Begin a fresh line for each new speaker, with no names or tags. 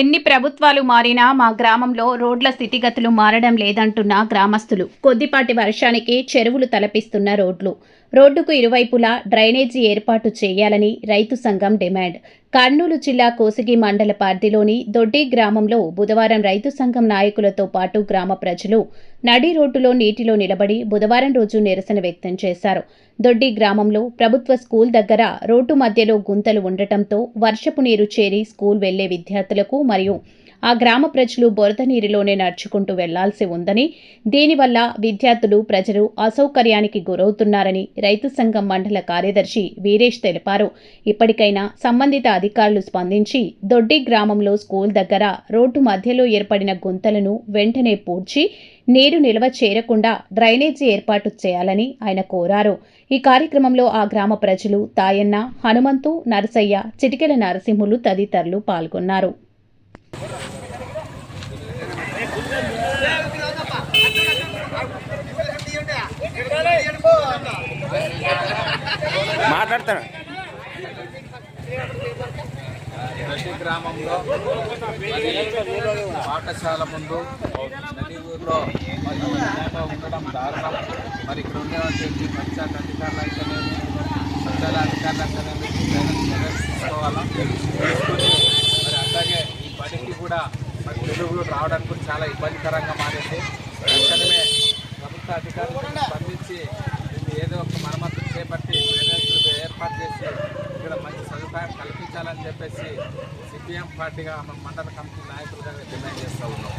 ఎన్ని ప్రభుత్వాలు మారినా మా గ్రామంలో రోడ్ల స్థితిగతులు మారడం లేదంటున్న గ్రామస్తులు. కొద్దిపాటి వర్షానికి చెరువులు తలపిస్తున్న రోడ్లు. రోడ్డుకు ఇరువైపులా డ్రైనేజీ ఏర్పాటు చేయాలని రైతు సంఘం డిమాండ్. కర్నూలు జిల్లా కోసిగి మండల పరిధిలోని దొడ్డి గ్రామంలో బుధవారం రైతు సంఘం నాయకులతో పాటు గ్రామ ప్రజలు నడి రోడ్డులో నీటిలో నిలబడి బుధవారం రోజు నిరసన వ్యక్తం చేశారు. దొడ్డి గ్రామంలో ప్రభుత్వ స్కూల్ దగ్గర రోడ్డు మధ్యలో గుంతలు ఉండటంతో వర్షపు నీరు చేరి స్కూల్ వెళ్ళే విద్యార్థులకు మరియు ఆ గ్రామ ప్రజలు బురద నీరులోనే నడుచుకుంటూ వెళ్ళాల్సి ఉందని దీనివల్ల విద్యార్థులు ప్రజలు అసౌకర్యానికి గురవుతున్నారని రైతు సంఘం మండల కార్యదర్శి వీరేష్ తెలిపారు. ఇప్పటికైనా సంబంధిత అధికారులు స్పందించి దొడ్డి గ్రామంలో స్కూల్ దగ్గర రోడ్డు మధ్యలో ఏర్పడిన గుంతలను వెంటనే పూడ్చి నీరు నిల్వ చేరకుండా డ్రైనేజీ ఏర్పాటు చేయాలని ఆయన కోరారు. ఈ కార్యక్రమంలో ఆ గ్రామ ప్రజలు తాయన్న హనుమంతు నరసయ్య చిటికెల నరసింహులు తదితరులు పాల్గొన్నారు.
మాట్లాడతాను.
ప్రతి గ్రామంలో పాఠశాల ముందు నది ఊర్లో ఉండడం దారుణం మరి ఇక్కడ ఉండేటువంటి పంచాయత్ అధికారులు అయితేనేమి సచివాలయ అధికారులు చర్యలు తీసుకోవాలా తీసుకొని మరి ఈ పనికి కూడా మరి తెలుగులు రావడానికి కూడా చాలా ఇబ్బందికరంగా మారింది. తక్షణమే ప్రభుత్వ అధికారులు స్పందించి ఏదో ఒక మరమ్మతు చేపట్టి డ్రైనేజీలు ఏర్పాటు చేసి ఇక్కడ మంచి సదుపాయం కల్పించాలని చెప్పేసి సిపిఎం పార్టీగా మన మండల కమిటీ నాయకులుగా డిమాండ్ చేస్తూ ఉన్నాం.